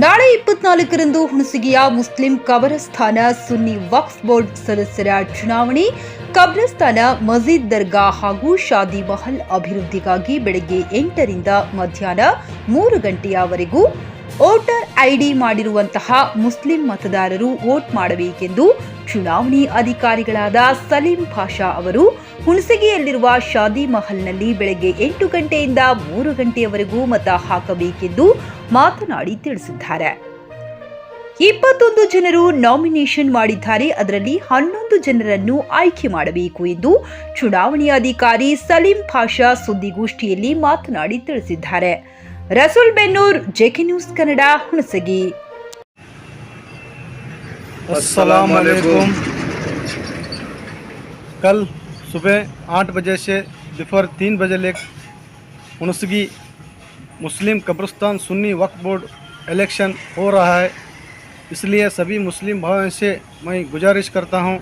ನಾಳೆ ಇಪ್ಪತ್ನಾಲ್ಕರಂದು ಹುಣಸಗಿಯ ಮುಸ್ಲಿಂ ಕಬರಸ್ಥಾನ ಸುನ್ನಿ ವಕ್ಫ್ ಬೋರ್ಡ್ ಸದಸ್ಯರ ಚುನಾವಣೆ, ಕಬ್ರಸ್ಥಾನ ಮಜೀದ್ ದರ್ಗಾ ಹಾಗೂ ಶಾದಿ ಮಹಲ್ ಅಭಿವೃದ್ಧಿಗಾಗಿ ಬೆಳಗ್ಗೆ ಎಂಟರಿಂದ ಮಧ್ಯಾಹ್ನ ಮೂರು ಗಂಟೆಯವರೆಗೂ ವೋಟರ್ ಐಡಿ ಮಾಡಿರುವಂತಹ ಮುಸ್ಲಿಂ ಮತದಾರರು ವೋಟ್ ಮಾಡಬೇಕೆಂದು ಚುನಾವಣೆ ಅಧಿಕಾರಿಗಳಾದ ಸಲೀಂ ಪಾಷಾ ಅವರು ಹುಣಸಗಿಯಲ್ಲಿರುವ ಶಾದಿ ಮಹಲ್ನಲ್ಲಿ ಬೆಳಗ್ಗೆ ಎಂಟು ಗಂಟೆಯಿಂದ ಮೂರು ಗಂಟೆಯವರೆಗೂ ಮತ ಹಾಕಬೇಕೆಂದು ಮಾತನಾಡಿ ತಿಳಿಸಿದ್ದಾರೆ. ಇಪ್ಪತ್ತೊಂದು ಜನರು ನಾಮಿನೇಷನ್ ಮಾಡಿದ್ದಾರೆ. ಅದರಲ್ಲಿ ಹನ್ನೊಂದು ಜನರನ್ನು ಆಯ್ಕೆ ಮಾಡಬೇಕು ಎಂದು ಚುನಾವಣೆ ಅಧಿಕಾರಿ ಸಲೀಂ ಪಾಷಾ ಸುದ್ದಿಗೋಷ್ಠಿಯಲ್ಲಿ ಮಾತನಾಡಿ ತಿಳಿಸಿದ್ದಾರೆ. ರಸೂಲ್ ಬೆನ್ನೂರ್ ಜೆಕೆ ನ್ಯೂಸ್ ಕನ್ನಡ ಹುಣಸಗಿ अस्सलाम वालेकुम कल सुबह आठ बजे से दोपहर तीन बजे ले उनसगी मुस्लिम कब्रिस्तान सुन्नी वक्फ बोर्ड इलेक्शन हो रहा है इसलिए सभी मुस्लिम भाइयों से मैं गुजारिश करता हूँ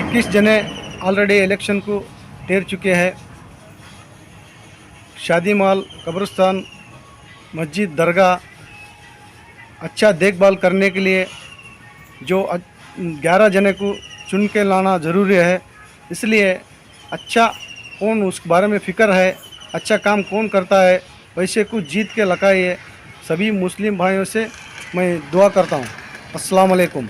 21 जने ऑलरेडी इलेक्शन को टेर चुके हैं शादी माल, कब्रिस्तान, मस्जिद, दरगाह अच्छा देखभाल करने के लिए जो ग्यारह जने को चुन के लाना ज़रूरी है। इसलिए अच्छा कौन, उस बारे में फ़िक्र है अच्छा काम कौन करता है वैसे को जीत के लगाइए सभी मुस्लिम भाइयों से मैं दुआ करता हूँ। अस्सलाम वालेकुम।